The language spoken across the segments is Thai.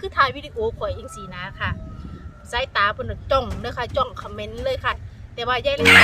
คือถ่ายวิดีโอข่อยเองสีนะค่ะ สายตาเพิ่นจ้องเลยค่ะจ้องคอมเมนต์เลยค่ะ แต่ว่ายายเลย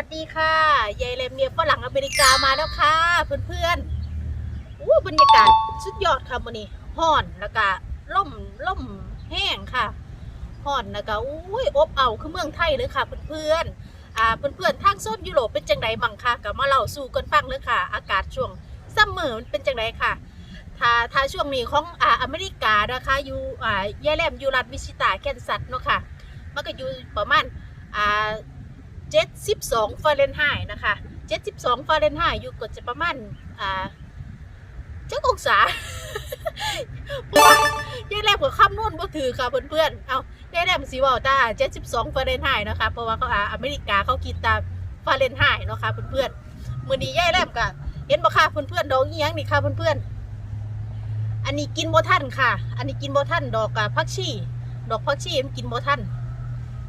วัสดีค่ะยายเลมเมียฝรั่งอเมริกามาแล้วค่ะ เพื่อนๆอู้บรรยากาศสุดยอดค่ะมื้อนี้ฮ้อนแล้วก็ล่มล่มแห้งค่ะฮ้อนแล้วก็อุ้ยอบเอาคือเมืองไทยเลยค่ะเพื่อนๆอ่าเพื่อนๆทางโซนยุโรปเป็นจังไดบังค่ะก็มาเล่าสู่กันฟังเลยค่ะ อากาศช่วงซัมเมอร์เป็นจังไดค่ะถ้าถ้าช่วงนี้ของอ่าอเมริกานะคะอยู่อ่ายายแลมอยู่รัฐวิชิตาแคนซัสเนาะค่ะ มันก็อยู่ประมาณอ่า 72ฟาเรนไฮต์นะคะ 72ฟาเรนไฮต์อยู่ก็จะประมาณอ่าเจ้าองศาเพราะว่ายายแรมกับคำนวณบ่ถือค่ะเพื่อนๆ เอายายแรมสีว่าตา72ฟาเรนไฮต์นะคะ เพราะว่าเขาอ่าอเมริกาเขาคิดตามฟาเรนไฮต์เนาะค่ะเพื่อนๆมื้อนี้ยายแรมก็เห็นบ่ค่ะเพื่อนๆดอกอีหยังนี่ค่ะเพื่อนๆ อันนี้กินบ่ทันค่ะ อันนี้กินบ่ทันดอกผักชี ดอกผักชีมันกินบ่ทัน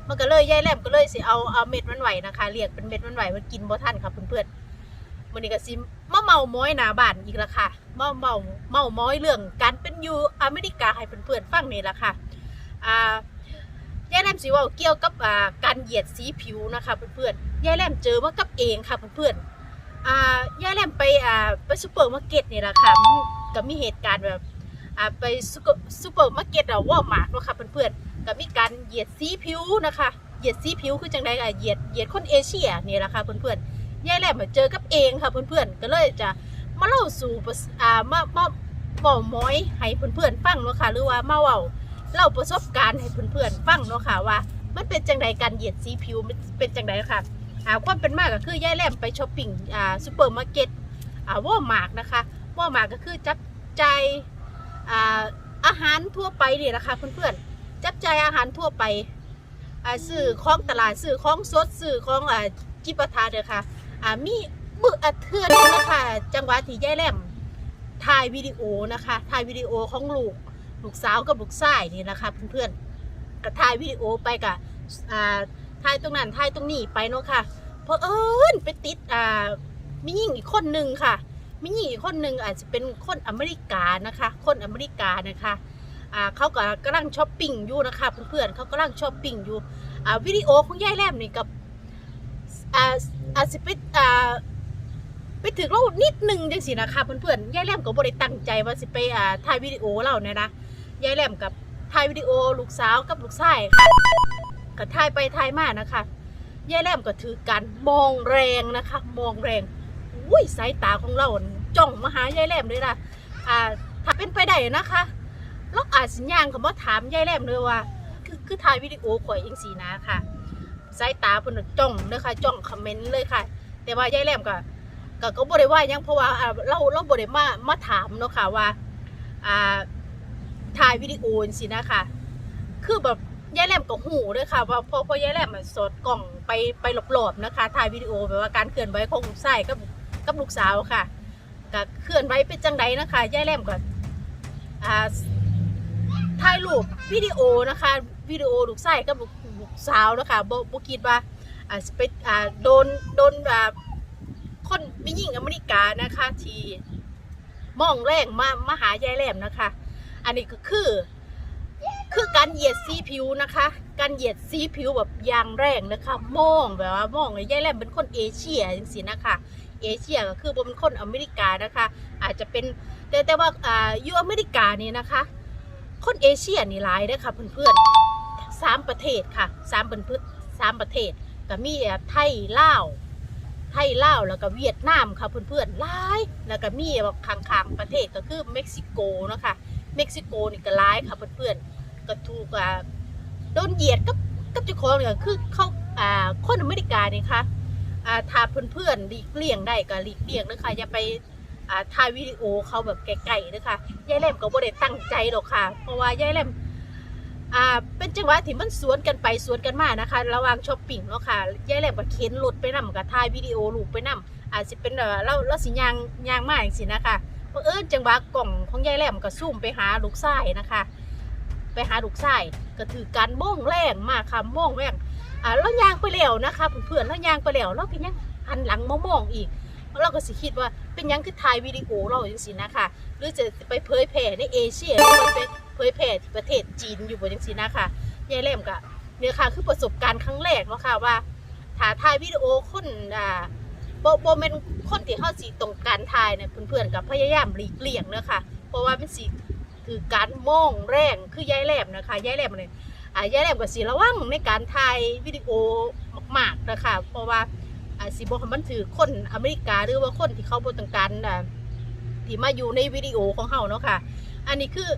มันก็เลยยายแหลมก็เลยสิเอาเอาเม็ดมันไหวนะคะเรียกเป็นเม็ดมันไหวมันกินบ่ทันค่ะเพื่อนๆมันนี้ก็สิมาเมาม้อยหนาบ้านอีกและค่ะเมาเมาเมาม้อยเรื่องการเป็นอยู่อเมริกาให้เพื่อนๆฟังนี่ละค่ะอ่ายายแหลมสิว่าเกี่ยวกับอ่าการเหยียดสีผิวนะคะเพื่อนๆยายแหลมเจอมากับเองค่ะเพื่อนๆอ่ายายแหลมไปอ่าไปซูเปอร์มาร์เก็ตนี่แหละค่ะมันก็มีเหตุการณ์แบบอ่าไปซูเปอร์ซูเปอร์มาร์เก็ตอะวอลมาร์ทเนาะค่ะเพื่อนๆ ก็มีการเหยียดสีผิวนะคะ เหยียดสีผิวคือจังไดอะเหยียดเหยียดคนเอเชียนี่แหละค่ะเพื่อนๆยายแหลมมาเจอกับเองค่ะเพื่อนๆก็เลยจะมาเล่าสู่ประสอ่ามามาเว้าม้อยให้เพื่อนๆฟังเนาะค่ะหรือว่ามาเว้าเล่าประสบการณ์ให้เพื่อนๆฟังเนาะค่ะว่า มันเป็นจังไดการเหยียดสีผิวมันเป็นจังไดค่ะอ่าความเป็นมากก็คือยายแหลมไปช้อปปิ้งอ่าซูเปอร์มาร์เก็ตอ่าวอลมาร์กนะคะวอลมาร์กก็คือจับใจอ่าอาหารทั่วไปนี่แหละค่ะเพื่อนๆ จับใจอาหารทั่วไปอ่าซื้อของตลาดซื้อของสดซื้อของอ่าจิปาถาเด้อค่ะมีมืออัดเทือนนะคะ จังหวะที่ยายแหลมถ่ายวิดีโอนะคะถ่ายวิดีโอของลูกลูกสาวกับลูกชายนี่นะคะเพื่อนๆก็ถ่ายวิดีโอไปกับถ่ายตรงนั้นถ่ายตรงนี้ไปเนาะค่ะเพราะเอิญไปติดอ่ามีหญิงอีกคนหนึ่งค่ะมีหญิงอีกคนหนึ่งอาจจะเป็นคนอเมริกานะคะ คนอเมริกานะคะ อ่าเขาก็กำลังช้อปปิ้งอยู่นะคะเพื่อนๆเขากำลังช้อปปิ้งอยู่อ่าวิดีโอของยายแลมนี่กับอ่าอาจจะไปอ่าไปถึงเรานิดนึงจังสินะคะเพื่อนๆยายแลมก็บ่ได้ตั้งใจว่าสิไปอ่าถ่ายวิดีโอเราเนี่ยนะยายแลมกับถ่ายวิดีโอลูกสาวกับลูกชายค่ะก็ถ่ายไปถ่ายมานะคะยายแลมก็ถือการมองแรงนะคะ มองแรงอุ้ยสายตาของเราจ้องมาหายายแลมเลยนะอ่าถ้าเป็นไปได้นะคะ เราอาจสิย่างคำว่าถามยายแหลมเลยว่า คือคือถ่ายวิดีโอข่อยเองสีนะค่ะสายตาเพิ่นจ้องเลยค่ะจ้องคอมเมนต์เลยค่ะ แต่ว่ายายแหลมก็ก็ก็บ่ได้ว่าหยังเพราะว่าอ่าเราเราบ่ได้มามาถามเนาะค่ะว่าอ่าถ่ายวิดีโอจังซี่นะค่ะ คือแบบยายแหลมก็หูเลยค่ะว่าพอพอยายแหลมมันสดกล่องไปไปหลบๆนะคะถ่ายวิดีโอแบบว่าการเคลื่อนไหวของลูกชายกับกับลูกสาวค่ะก็เคลื่อนไหวเป็นจังไดนะคะยายแหลมก็อ่า รูปวิดีโอนะคะวิดีโอลูกชายกับลูกลูกสาวนะคะบ่บ่คิดว่าอ่าสิไปอ่าโดนโดนแบบคนมีหญิงอเมริกานะคะที่มองแรงมามาหายายแหลมนะคะ อันนี้ก็คือ คือการเหยียดสีผิวนะคะ การเหยียดสีผิวแบบอย่างแรงนะคะมองแบบว่ามองเลยยายแหลมเป็นคนเอเชียจริงๆนะคะเอเชียก็คือเป็นคนอเมริกานะคะ อาจจะเป็นแต่แต่ว่าอ่าอยู่อเมริกานี่นะคะ คนเอเชียนี่หลายเด้อค่ะเพื่อนๆสามประเทศค่ะสามเป็นเพื่อนสามประเทศก็มีไทยลาวไทยลาวแล้วก็เวียดนามค่ะเพื่อนๆหลายแล้วก็มีแบบข้างๆประเทศก็คือเม็กซิโกเนาะค่ะเม็กซิโกนี่ก็หลายค่ะเพื่อนๆก็ถูกอ่าโดนเหยียดกับกับเจ้าของเนี่ยคือเขาอ่าคนอเมริกานี่ค่ะอ่าถ้าเพื่อนๆหลีกเลี่ยงได้ก็หลีกเลี่ยงนะคะอย่าไป อ่าถ่ายวิดีโอเขาแบบไกลๆนะคะยายแหลมก็บ่ได้ตั้งใจหรอกค่ะ เพราะว่ายายแหลมอ่าเป็นจังหวะที่มันสวนกันไปสวนกันมานะคะ ระหว่างช้อปปิ้งเนาะค่ะยายแหลมก็เข็นรถไปนำกับถ่ายวิดีโอลูกไปนำอาจจะเป็นเออเราเราสิยางยางมาอย่างสินะคะเพราะเอิญจังหวะกล่องของยายแหลมก็ซูมไปหาลูกชายนะคะ ไปหาลูกชายก็ถือการโม่งแรงมากค่ะโม่งแรงอ่าแล้วยางไปแล้วนะคะเพื่อนๆแล้วยางไปแล้วเราก็ยังหันหลังมามองอีก เราก็สิคิดว่าเป็นยังคือถ่ายวิดีโอเราอย่างสินะคะหรือจะไปเผยแผ่ในเอเชียหรือว่าไปเผยแผ่ที่ประเทศจีนอยู่บนจังซี่นะคะยายแหลมกะเนี่ยค่ะคือประสบการณ์ครั้งแรกเนาะค่ะว่าถ่ายถ่ายวิดีโอคนอ่าโบโบเป็นคนที่เฮาสิตรงการถ่ายเนี่ยเพื่อนๆกับพยายามหลีกเลี่ยงเนาะค่ะเพราะว่ามันสิคือการมองแรงคือยายแหลมนะคะยายแหลมเนี่ยอ่ายายแหลมก็สิระวังในการถ่ายวิดีโอมากๆนะคะเพราะว่า อ่าสิบ่ให้มันถือคนอเมริกาหรือว่าคนที่เขาบ่ต้องการอ่าที่มาอยู่ในวิดีโอของเขาเนาะค่ะ อันนี้คือ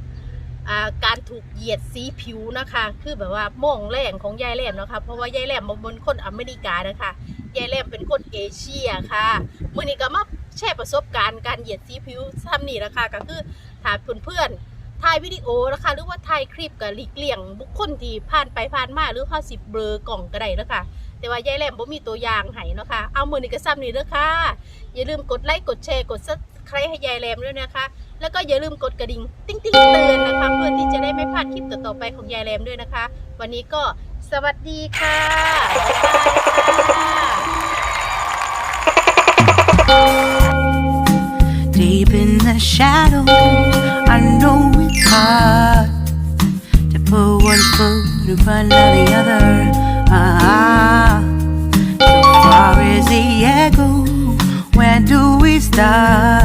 อ่าการถูกเหยียดสีผิวนะคะ คือแบบว่ามองแรงของยายแหลมเนาะค่ะเพราะว่ายายแหลมบนคนอเมริกานะคะยายแหลมเป็นคนเอเชียค่ะมื่อนี้ก็มาแชร์ประสบการณ์การเหยียดสีผิวทำนี่นะคะก็คือถายเพื่อนๆ ถ่ายวิดีโอนะคะหรือว่าถ่ายคลิปกับหลีกเลี่ยง บุคคลที่ผ่านไปผ่านมาหรือเขาสิบเบลอกล่องก็ได้แล้วค่ะแต่ว่ายายแหลมบ่มีตัวอย่างให้นะคะ เอามือนี้ก็ซ้ำนี่เด้อค่ะ อย่าลืมกดไลค์กดแชร์กดซับสไครต์ให้ยายแรมด้วยนะคะ แล้วก็อย่าลืมกดกระดิ่งติ๊งติ๊งเตือนนะคะเพื่อที่จะได้ไม่พลาดคลิปต่อๆไปของยายแรมด้วยนะคะ วันนี้ก็สวัสดีค่ะบ๊ายบายค่ะ Deep in the shadows, I know it's hard to put one foot in front of the other. Ah, so far as the echo, where do we start?